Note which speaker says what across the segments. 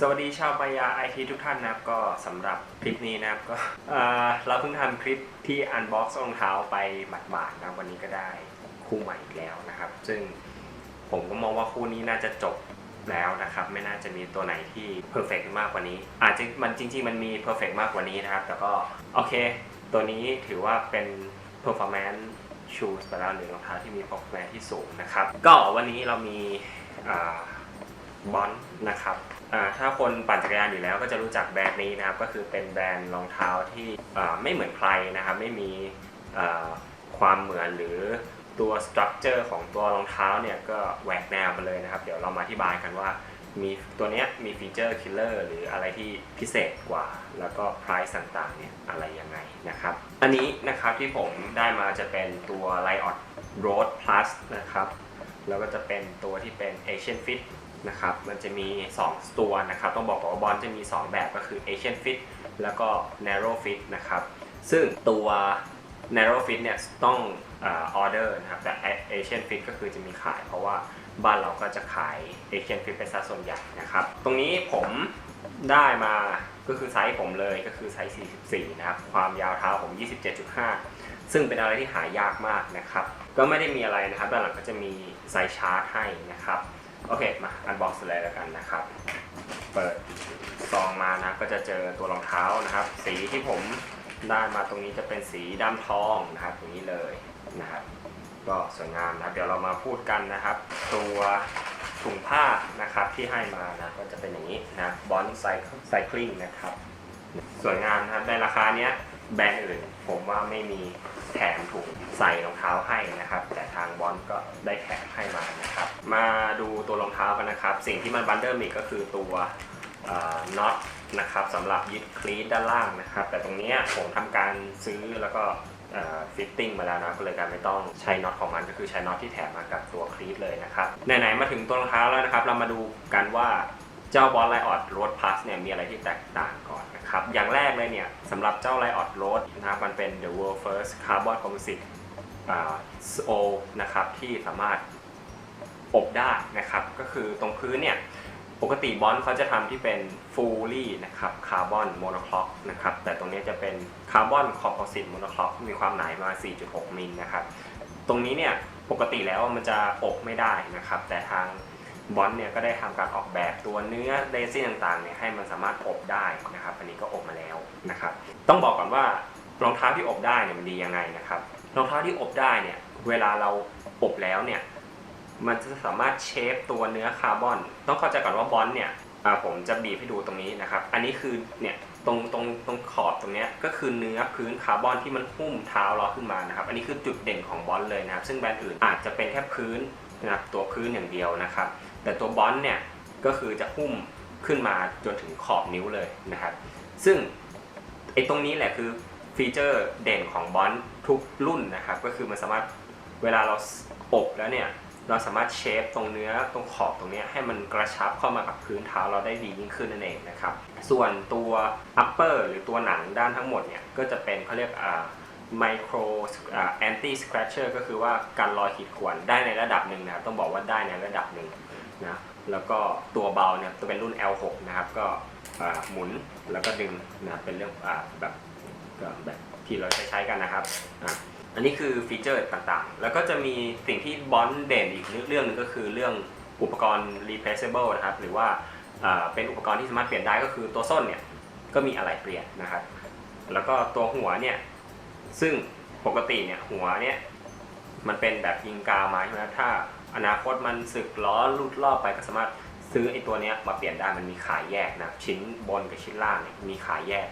Speaker 1: สวัสดีชาวปายาไอทีทุกท่านนะครับก็สำหรับคลิปนี้นะครับก็เอ่อเราเพิ่งทำคลิปที่อันบ็อกซ์รองเท้าไปหมาดๆนะวันนี้ก็ได้คู่ใหม่อีกแล้วนะครับ ซึ่งผมก็มองว่าคู่นี้น่าจะจบแล้วนะครับ ไม่น่าจะมีตัวไหนที่เพอร์เฟกมากกว่านี้ อาจจะมันจริง ๆ มันมีเพอร์เฟกมากกว่านี้นะครับ แต่ก็โอเค ตัวนี้ถือว่าเป็น performance shoes ไปแล้วหรือรองเท้าที่มี performance ที่สูงนะครับ ก็วันนี้เรามีอ่า บอนนะครับถ้าคนปั่นจักรยานอยู่แล้วก็จะรู้จักแบรนด์นี้นะครับ ก็คือเป็นแบรนด์รองเท้าที่ไม่เหมือนใครนะครับ ไม่มีความเหมือนหรือตัวสตรัคเจอร์ของตัวรองเท้าเนี่ยก็แหวกแนวไปเลยนะครับ เดี๋ยวเรามาอธิบายกันว่ามีตัวนี้มีฟีเจอร์คิลเลอร์หรืออะไรที่พิเศษกว่า แล้วก็ price ต่างๆเนี่ยอะไรยังไงนะครับ อันนี้นะครับที่ผมได้มาจะเป็นตัว Liot Road Plus นะครับ แล้วก็จะเป็นตัวที่เป็น Asian Fit นะครับ มันจะมี 2 ตัวนะครับ ต้องบอกก่อนว่าบอลจะมี 2 แบบก็คือ Asian Fit แล้วก็ Narrow Fit นะครับ ซึ่งตัว Narrow Fit เนี่ยต้องออเดอร์นะครับ แต่ Asian Fit ก็คือจะมีขาย เพราะว่าบ้านเราก็จะขาย Asian Fit เป็นสัดส่วนใหญ่นะครับ ตรงนี้ผมได้มาก็คือไซส์ผมเลยก็คือไซส์ 44 นะครับ ความยาวเท้าผม 27.5 ซึ่งเป็นอะไรที่หายากมากนะครับ ก็ไม่ได้มีอะไรนะครับ ด้านหลังก็จะมีไซส์ชาร์จให้นะครับ โอเค มาอันบ็อกซ์เลยแล้วกันนะครับ เปิดซองมานะก็จะเจอตัวรองเท้านะครับ สีที่ผมได้มาตรงนี้จะเป็นสีดำทองนะครับตรงนี้เลยนะครับ ก็สวยงามนะเดี๋ยวเรามาพูดกันนะครับ ตัวถุงผ้านะครับที่ให้มานะก็จะเป็นอย่างนี้นะบอลไซคลิงนะครับ สวยงามนะครับในราคาเนี้ยแบรนด์อื่นผมว่าไม่มีแถมถุงใส่รองเท้าให้นะครับ แต่ทางบอลก็ได้แถมให้มานะครับ มาดูตัวรองเท้ากันนะครับ สิ่งที่มันบันเดิลอีกก็คือตัวน็อตนะครับสำหรับยึดคลีตด้านล่างนะครับ แต่ตรงนี้ผมทำการซื้อแล้วก็ฟิตติ้งมาแล้วนะก็เลยการไม่ต้องใช้น็อตของมันก็คือใช้น็อตที่แถมมากับตัวคลีตเลยนะครับไหนๆมาถึงตัวรองเท้าแล้วนะครับ เรามาดูกันว่าเจ้าบอลไลออดโรดพลัสเนี่ยมีอะไรที่แตกต่างก่อนนะครับ อย่างแรกเลยเนี่ยสำหรับเจ้าไลออดโรดนะครับมันเป็น the world first carbon composite โอนะครับที่สามารถ อบได้นะครับ ก็คือตรงพื้นเนี่ยปกติบอลเขาจะทำที่เป็น fully นะครับคาร์บอนโมโนคล็อกนะครับแต่ตรงนี้จะเป็นคาร์บอนคอมโพสิตโมโนคล็อกมีความหนาประมาณ4.6 มิลนะครับ ตรงนี้เนี่ยปกติแล้วมันจะอบไม่ได้นะครับ แต่ทางบอลเนี่ยก็ได้ทำการออกแบบตัวเนื้อเรซินต่างๆเนี่ยให้มันสามารถอบได้นะครับ อันนี้ก็อบมาแล้วนะครับ ต้องบอกก่อนว่ารองเท้าที่อบได้เนี่ยมันดียังไงนะครับรองเท้าที่อบได้เนี่ยเวลาเราอบแล้วเนี่ย มันจะสามารถเชฟตัวเนื้อคาร์บอน ต้องเข้าใจก่อนว่าบอลเนี่ยผมจะบีบให้ดูตรงนี้นะครับ อันนี้คือเนี่ยตรงตรงตรงขอบตรงนี้ก็คือเนื้อพื้นคาร์บอนที่มันหุ้มเท้าเราขึ้นมานะครับ อันนี้คือจุดเด่นของบอลเลยนะครับ ซึ่งแบรนด์อื่นอาจจะเป็นแค่พื้นนะครับตัวพื้นอย่างเดียวนะครับ แต่ตัวบอลเนี่ยก็คือจะหุ้มขึ้นมาจนถึงขอบนิ้วเลยนะครับ ซึ่งไอ้ตรงนี้แหละคือฟีเจอร์เด่นของบอลทุกรุ่นนะครับ ก็คือมันสามารถเวลาเราอบแล้วเนี่ย เราสามารถเชฟตรงเนื้อตรงขอบตรงนี้ให้มันกระชับเข้ามากับพื้นเท้าเราได้ดียิ่งขึ้นนั่นเองนะครับ ส่วนตัว upper หรือตัวหนังด้านทั้งหมดเนี่ยก็จะเป็นเขาเรียกอ่า micro อ่า anti scratcher ก็คือว่าการรอยขีดข่วนได้ในระดับหนึ่งนะครับต้องบอกว่าได้ในระดับหนึ่งนะแล้วก็ตัวเบาเนี่ยจะเป็นรุ่น L6 นะครับก็อ่าหมุนแล้วก็ดึงนะเป็นเรื่องอ่าแบบแบบที่เราใช้ใช้กันนะครับอะ อันนี้คือฟีเจอร์ต่างๆ แล้วก็จะมีสิ่งที่บอนเด่นอีกเรื่องหนึงก็คือเรื่องอุปกรณ์ replaceable นะครับ หรือว่าเป็นอุปกรณ์ที่สามารถเปลี่ยนได้ก็คือตัวส้นเนี่ยก็มีอะไรเปลี่ยนนะครับ แล้วก็ตัวหัวเนี่ยซึ่งปกติเนี่ยหัวเนี่ยมันเป็นแบบยิงกาวมาใช่ไหมถ้าอนาคตมันสึกล้อลุดรอบไปก็สามารถซื้อไอ้ตัวเนี้ยมาเปลี่ยนได้มันมีขายแยกนะชิ้นบนกับชิ้นล่างเนี่ยมีขายแยก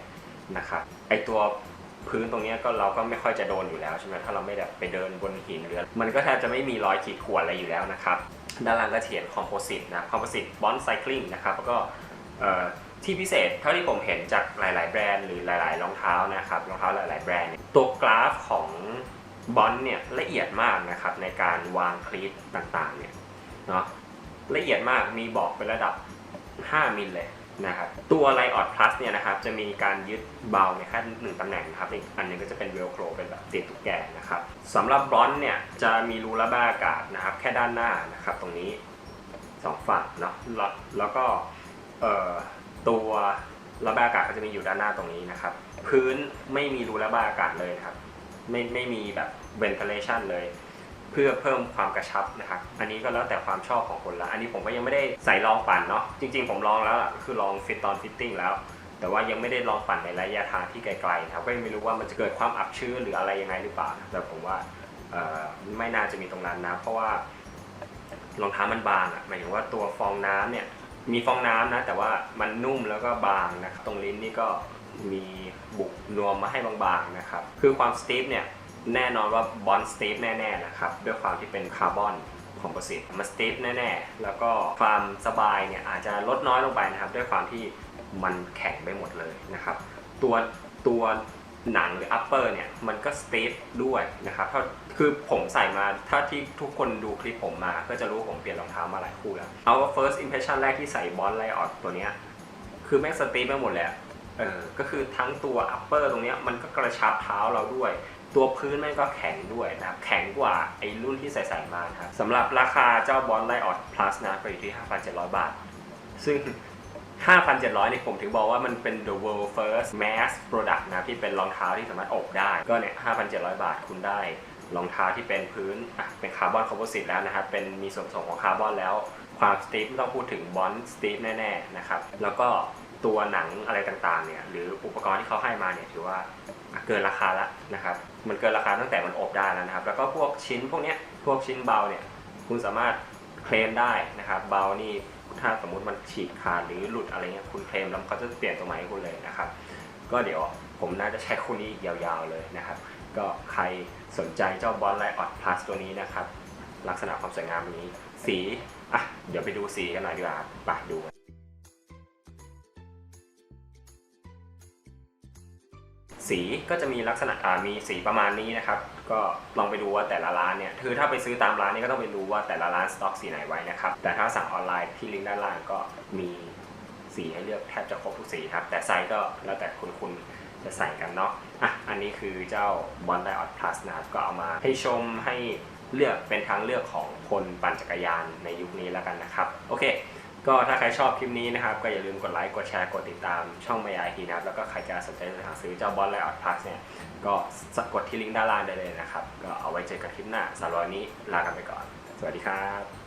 Speaker 1: นะครับไอ้ตัว พื้นตรงนี้ก็เราก็ไม่ค่อยจะโดนอยู่แล้วใช่ไหมถ้าเราไม่แบบไปเดินบนหินหรือมันก็แทบจะไม่มีรอยขีดข่วนอะไรอยู่แล้วนะครับด้านล่างก็เขียนคอมโพสิตนะคอมโพสิตบอนไซคลิงนะครับแล้วก็ที่พิเศษเท่าที่ผมเห็นจากหลาย ๆ แบรนด์หรือหลาย ๆ รองเท้านะครับรองเท้าหลาย ๆ แบรนด์ตัวกราฟของบอลเนี่ยละเอียดมากนะครับในการวางคลีตต่าง ๆ เนี่ยเนาะละเอียดมากมีบอกเป็นระดับ 5 มิลเลย นะครับตัว l i ออด Plus เนี่ยนะครับจะมีการยึดเบาในแค่หนึ่งตำแหน่งนะครับอีกอันหนึงก็จะเป็นเวลโครเป็นแบบติดตุกแกนะครับสำหรับบอลเนี่ยจะมีรูระบายอากาศนะครับแค่ด้านหน้านะครับตรงนี้สองฝั่งเนาะแล้วก็ตัวระบายอากาศก็จะมีอยู่ด้านหน้าตรงนี้นะครับ พื้นไม่มีรูระบายอากาศเลยครับ ไม่ไม่มีแบบ ventilation เลย พื่อเพิ่มความกระชับนะครับ อันนี้ก็แล้วแต่ความชอบของคนละ อันนี้ผมก็ยังไม่ได้ใส่ลองปั่นเนาะ จริง ๆ ผมลองแล้วล่ะคือลองฟิตตอนฟิตติ้งแล้ว แต่ว่ายังไม่ได้ลองปั่นในระยะทางที่ไกลๆนะครับ ก็ยังไม่รู้ว่ามันจะเกิดความอับชื้นหรืออะไรยังไงหรือเปล่า แต่ผมว่าไม่น่าจะมีตรงนั้นนะ เพราะว่ารองเท้ามันบางอะหมายถึงว่าตัวฟองน้ำเนี่ยมีฟองน้ำนะ แต่ว่ามันนุ่มแล้วก็บางนะครับ ตรงลิ้นนี่ก็มีบุกนวมมาให้บางๆนะครับ คือความสตีฟเนี่ย แน่นอนว่าบอนสตีฟแน่ๆนะครับ ด้วยความที่เป็นคาร์บอนคอมโพสิตมันสตีฟแน่ๆ แล้วก็ความสบายเนี่ยอาจจะลดน้อยลงไปนะครับ ด้วยความที่มันแข็งไปหมดเลยนะครับ ตัวตัวหนังหรือ upper เนี่ยมันก็สตีฟด้วยนะครับถ้าคือผมใส่มาถ้าที่ทุกคนดูคลิปผมมา ก็จะรู้ผมเปลี่ยนรองเท้ามาหลายคู่แล้ว เอาว่า first impression แรกที่ใส่บอลไลออดตัวเนี้ยคือแม่งสตีฟไปหมดเละเออก็คือทั้งตัว upper ตรงเนี้ยมันก็กระชับเท้าเราด้วย ตัวพื้นแม่งก็แข็งด้วยนะครับ แข็งกว่าไอ้รุ่นที่ใส่ๆมาครับสำหรับราคาเจ้าบอลไลออด plus นะก็อยู่ที่ 5,700 บาท ซึ่ง 5,700นี่ผมถึงบอกว่ามันเป็น the world first mass product นะที่เป็นรองเท้าที่สามารถอบได้ ก็เนี่ย 5,700 บาทคุณได้รองเท้าที่เป็นพื้นเป็นคาร์บอนคอมโพสิตแล้วนะครับ เป็นมีส่วนผสมของคาร์บอนแล้ว ความสตีฟต้องพูดถึงบอนสตีฟแน่ ๆ นะครับ แล้วก็ตัวหนังอะไรต่างๆเนี่ยหรืออุปกรณ์ที่เขาให้มาเนี่ยถือว่า เกินราคาแล้วนะครับมันเกินราคาตั้งแต่มันอบได้แล้วนะครับ แล้วก็พวกชิ้นพวกเนี้ยพวกชิ้นเบาเนี่ยคุณสามารถเคลมได้นะครับ เบานี่ถ้าสมมุติมันฉีกขาดหรือหลุดอะไรเงี้ยคุณเคลมแล้วเขาจะเปลี่ยนตัวใหม่ให้คุณเลยนะครับ ก็เดี๋ยวผมน่าจะใช้คู่นี้อีกยาวๆเลยนะครับ ก็ใครสนใจเจ้าบอลไลออดพลัสตัวนี้นะครับ ลักษณะความสวยงามนี้ สีอะเดี๋ยวไปดูสีกันหน่อยดีกว่าไปดู สีก็จะมีลักษณะมีสีประมาณนี้นะครับ ก็ลองไปดูว่าแต่ละร้านเนี่ยคือถ้าไปซื้อตามร้านนี่ก็ต้องไปดูว่าแต่ละร้านสต็อกสีไหนไว้นะครับ แต่ถ้าสั่งออนไลน์ที่ลิงก์ด้านล่างก็มีสีให้เลือกแทบจะครบทุกสีครับ แต่ไซส์ก็แล้วแต่คุณคุณจะใส่กันเนาะอะอันนี้คือเจ้าบอลไดออดพลัสนะครับก็เอามาให้ชมให้เลือกเป็นทางเลือกของคนปั่นจักรยานในยุคนี้แล้วกันนะครับ โอเค ก็ถ้าใครชอบคลิปนี้นะครับ ก็อย่าลืมกดไลค์ กดแชร์ กดติดตามช่องมายาฮีนะครับ แล้วก็ใครจะสนใจจะหาซื้อเจ้าบอสไลออดพลัสเนี่ย ก็กดที่ลิงก์ด้านล่างได้เลยนะครับ ก็เอาไว้เจอกันคลิปหน้าสำหรับวันนี้ลากันไปก่อน สวัสดีครับ